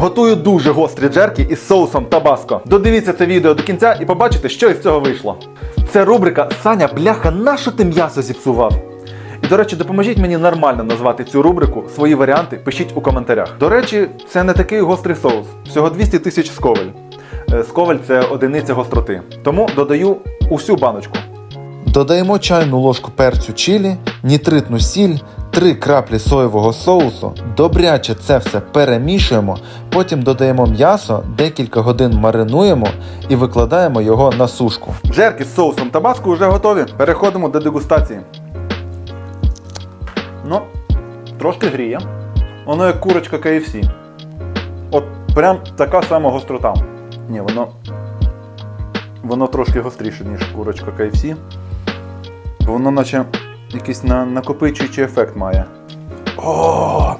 Готую дуже гострі джерки із соусом табаско. Додивіться це відео до кінця і побачите, що із цього вийшло. Це рубрика Саня, бляха, нащо ти м'ясо зіпсував? І, до речі, допоможіть мені нормально назвати цю рубрику. Свої варіанти пишіть у коментарях. До речі, це не такий гострий соус. Всього 200 тисяч сковель. Е, Сковель це одиниця гостроти. Тому додаю усю баночку. Додаємо чайну ложку перцю чилі, нітритну сіль, 3 краплі соєвого соусу, добряче це все перемішуємо, потім додаємо м'ясо, декілька годин маринуємо і викладаємо його на сушку. Джерки з соусом табаско вже готові. Переходимо до дегустації. Ну, трошки гріє. Воно як курочка KFC. От прям така сама гострота. Ні, воно. Воно трошки гостріше, ніж курочка KFC. Воно наче якийсь на, накопичуючий ефект має. О!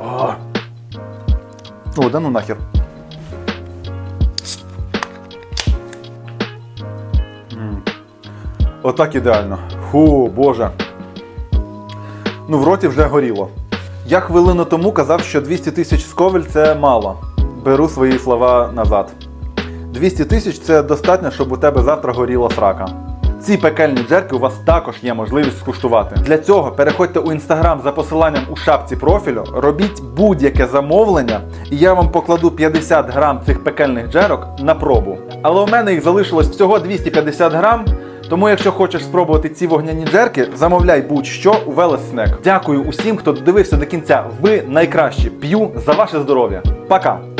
О! О, да ну нахер. Отак ідеально. Фу, боже. Ну, в роті вже горіло. Я хвилину тому казав, що 200 тисяч сковель це мало. Беру свої слова назад. 200 тисяч це достатньо, щоб у тебе завтра горіла срака. Ці пекельні джерки у вас також є можливість скуштувати. Для цього переходьте у інстаграм за посиланням у шапці профілю, робіть будь-яке замовлення, і я вам покладу 50 грам цих пекельних джерок на пробу. Але у мене їх залишилось всього 250 грам. Тому, якщо хочеш спробувати ці вогняні джерки, замовляй будь-що у Велес Snack. Дякую усім, хто додивився до кінця. Ви найкращі. П'ю за ваше здоров'я. Пока!